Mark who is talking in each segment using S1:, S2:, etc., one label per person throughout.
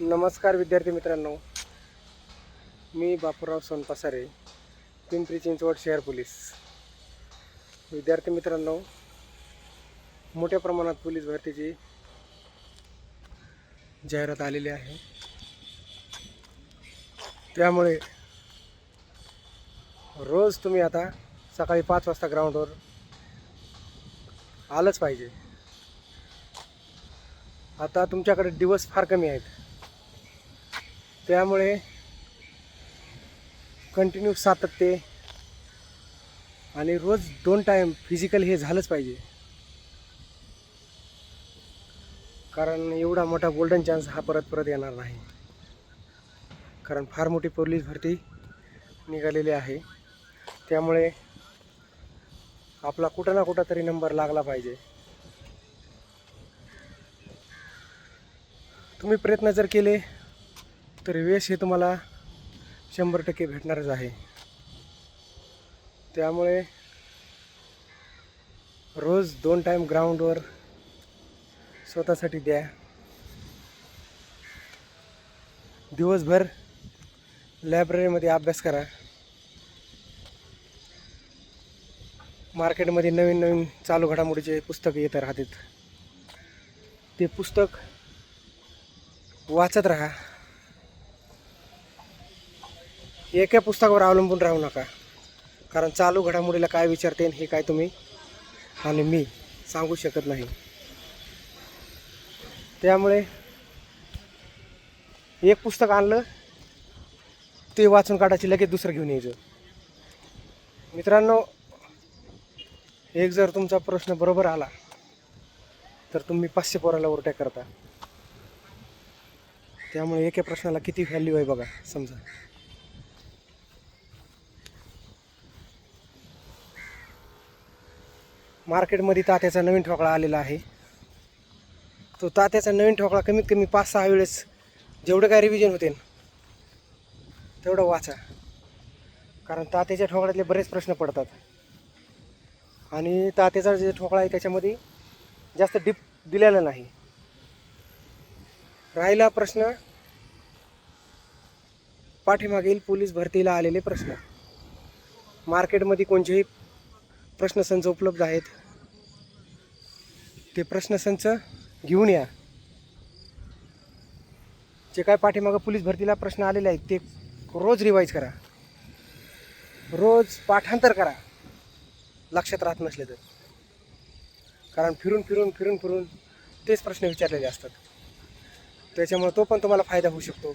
S1: नमस्कार विद्यार्थी मित्रांनो. मी बापूराव सोनपासारे पिंपरी चिंचवड शहर पोलीस. विद्यार्थी मित्रांनो मोठ्या प्रमाणात पोलीस भरतीची जाहिरात आलेली आहे. त्यामुळे रोज तुम्ही आता सकाळी पाच वाजता ग्राउंडवर आलंच पाहिजे. आता तुमच्याकडे दिवस फार कमी आहेत. त्यामुळे कंटिन्यू सातत्य आणि रोज दोन टाईम फिजिकल हे झालंच पाहिजे. कारण एवढा मोठा गोल्डन चान्स हा परत परत येणार नाही. कारण फार मोठी पोलीस भरती निघालेली आहे. त्यामुळे आपला कुठं ना कुठं तरी नंबर लागला पाहिजे. तुम्ही प्रयत्न जर केले तर यश हे तुम्हाला शंभर टक्के भेटणारच आहे. त्यामुळे रोज दोन टाईम ग्राउंडवर स्वतःसाठी द्या. दिवसभर लायब्ररीमध्ये अभ्यास करा. मार्केटमध्ये नवीन नवीन चालू घडामोडीचे पुस्तक येत राहतात. ते पुस्तक वाचत राहा. एका पुस्तकावर अवलंबून राहू नका. कारण चालू घडामोडीला काय विचारते हे काय तुम्ही? आणि मी सांगू शकत नाही. त्यामुळे एक पुस्तक आणलं ते वाचून काढायची लगेच दुसरं घेऊन यायचं. मित्रांनो एक जर तुमचा प्रश्न बरोबर आला तर तुम्ही पाचशे पोराला ओरट्या करता. त्यामुळे एका प्रश्नाला किती व्हॅल्यू आहे बघा समजा. मार्केटमध्ये तात्याचा नवीन ठोकळा आलेला आहे. तो तात्याचा नवीन ठोकळा कमीत कमी पाच सहा वेळेस जेवढं काय रिव्हिजन होते तेवढं वाचा. कारण तात्याच्या ठोकळ्यातले बरेच प्रश्न पडतात. आणि तात्याचा जे ठोकळा आहे त्याच्यामध्ये जास्त डीप दिलेला नाही. राहिला प्रश्न पाठीमागील पोलीस भरतीला आलेले प्रश्न. मार्केटमध्ये कोणतेही प्रश्नसंच उपलब्ध आहेत. ते प्रश्नसंच घेऊन या. जे काय पाठीमागं पोलीस भरतीला प्रश्न आलेले आहेत ते रोज रिवाईज करा. रोज पाठांतर करा. लक्षात राहत नसले तर. कारण फिरून फिरून फिरून फिरून तेच प्रश्न विचारलेले असतात. त्याच्यामुळे तो पण तुम्हाला फायदा होऊ शकतो.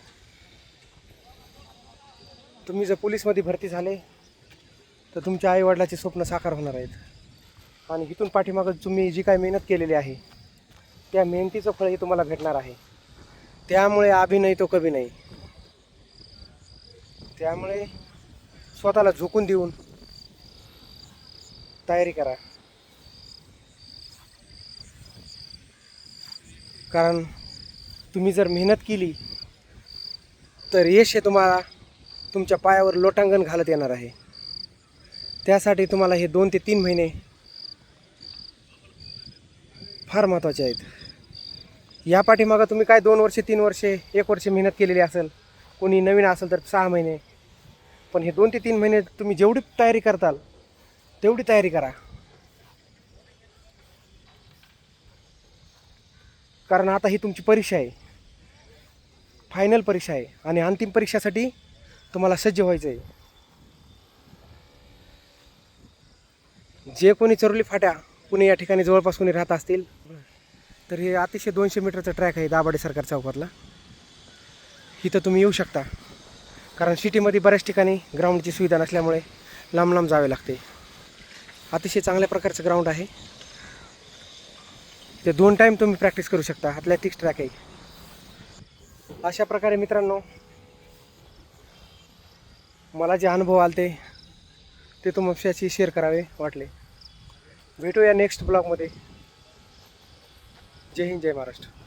S1: तुम्ही जर पोलीसमध्ये भरती झाले तर तुमच्या आईवडिलाचे स्वप्न साकार होणार आहेत. आणि इथून पाठीमागं तुम्ही जी काय मेहनत केलेली आहे त्या मेहनतीचं फळही तुम्हाला भेटणार आहे. त्यामुळे अभिनय तो कभी नाही. त्यामुळे स्वतःला झोकून देऊन तयारी करा. कारण तुम्ही जर मेहनत केली तर यश हे तुम्हाला तुमच्या पायावर लोटांगण घालत येणार आहे. त्यासाठी तुम्हाला हे दोन ते तीन महिने फार महत्त्वाचे आहेत. या पाठीमागं तुम्ही काय दोन वर्षे तीन वर्षे एक वर्ष मेहनत केलेली असेल कोणी नवीन असेल तर सहा महिने. पण हे दोन ते तीन महिने तुम्ही जेवढी तयारी करताल तेवढी तयारी करा. कारण आता ही तुमची परीक्षा आहे. फायनल परीक्षा आहे. आणि अंतिम परीक्षासाठी तुम्हाला सज्ज व्हायचं आहे जे कोणी चरोली फाट्या कुणी या ठिकाणी जवळपास कुणी राहत असतील तर हे अतिशय दोनशे मीटरचं ट्रॅक आहे दाभाडे सरकार चौकातला. इथं तुम्ही येऊ शकता. कारण सिटीमध्ये बऱ्याच ठिकाणी ग्राउंडची सुविधा नसल्यामुळे लांब लांब जावे लागते. अतिशय चांगल्या प्रकारचं ग्राउंड आहे. ते दोन टाईम तुम्ही प्रॅक्टिस करू शकता. ॲथलेटिक्स ट्रॅक आहे. अशा प्रकारे मित्रांनो मला जे अनुभव आले ते तुमच्याशी शेअर करावे वाटले. भेटूया नेक्स्ट ब्लॉगमध्ये जय हिंद जय महाराष्ट्र.